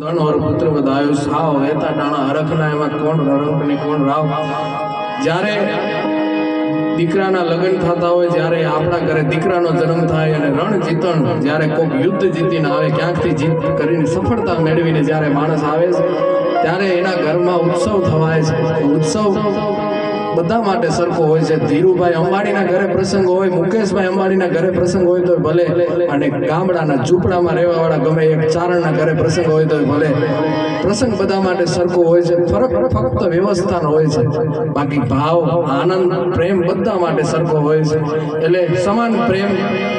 ધનવર પુત્ર વધાયો સાવ વેતા ટાણા હરખના એમાં કોણ રણક ને કોણ રાવ? જ્યારે દીકરાના લગ્ન થતા હોય, જ્યારે આપણા ઘરે દીકરાનો જન્મ થાય અને રણ જીતણ, જ્યારે કોઈક યુદ્ધ જીતીને આવે, ક્યાંકથી જીત કરીને સફળતા મેળવીને જ્યારે માણસ આવે છે, ત્યારે એના ઘરમાં ઉત્સવ થવાય છે. ઉત્સવ બધા માટે સરખો હોય છે. ધીરુભાઈ અંબાણીના ઘરે પ્રસંગ હોય, મુકેશભાઈ અંબાણીના ઘરે પ્રસંગ હોય તો ભલે. અને ગામડાના ઝૂંપડામાં રહેવાવાળા ગમે એક ચારણના ઘરે પ્રસંગ હોય તો ભલે. પ્રસંગ બધા માટે સરખો હોય છે. ફરક ફક્ત વ્યવસ્થાનો હોય છે. બાકી ભાવ, આનંદ, પ્રેમ બધા માટે સરખો હોય છે. એટલે સમાન પ્રેમ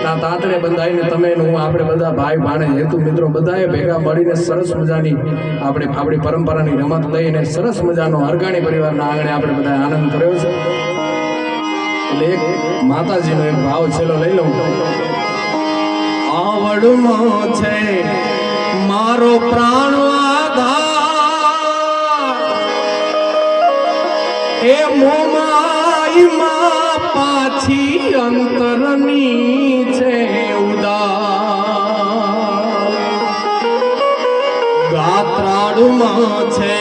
ના તાતણે બંધાઈને તમે હું, આપણે બધા ભાઈ, ભાણે, હેતુ મિત્રો બધાએ ભેગા મળીને સરસ મજાની આપણે આપણી પરંપરાની રમત લઈને સરસ મજાનો હરગાણી પરિવારના આંગણે આપણે બધા આનંદ કર્યો. છે. એટલે એક માતાજીનો એક ભાવ છેલ્લો લઈ લઉં. આવડમો છે મારો પ્રાણ આધાર એ મોમાઈ માં પાછી અંતરની છે ઉદાર. ગાત્રાળુમાં છે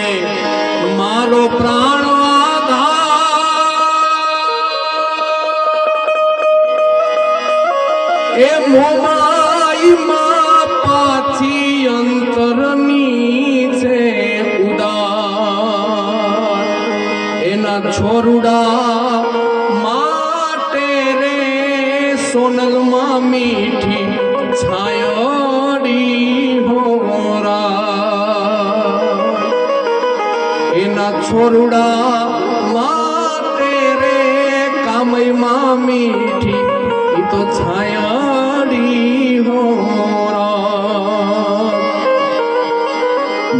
મારો પ્રાણ આધાર છોરુડા માટે રે સોનલમાં મીઠી છાયડી હોરા એના છોરુડા માટે રે કામયમાં મીઠી ઈ તો છાયડી હોરા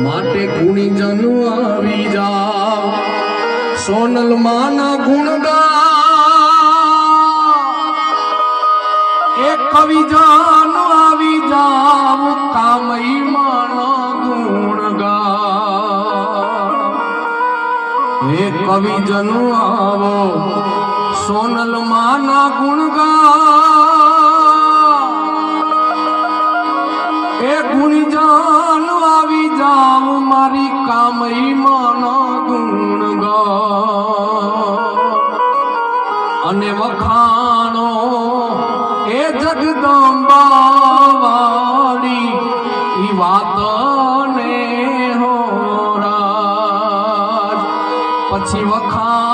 માટે ગુણીજન આવી જાવ સોનલ માના ગુણગા ગા કવિ જાન આવી જાવ કામઈ માના ગુણગા ગા કવિ કવિજન આવો સોનલ માના ગુણ અને વખાણો એ જગદંબાવાળી ઈ વાતને હો રાજ. પછી વખાણ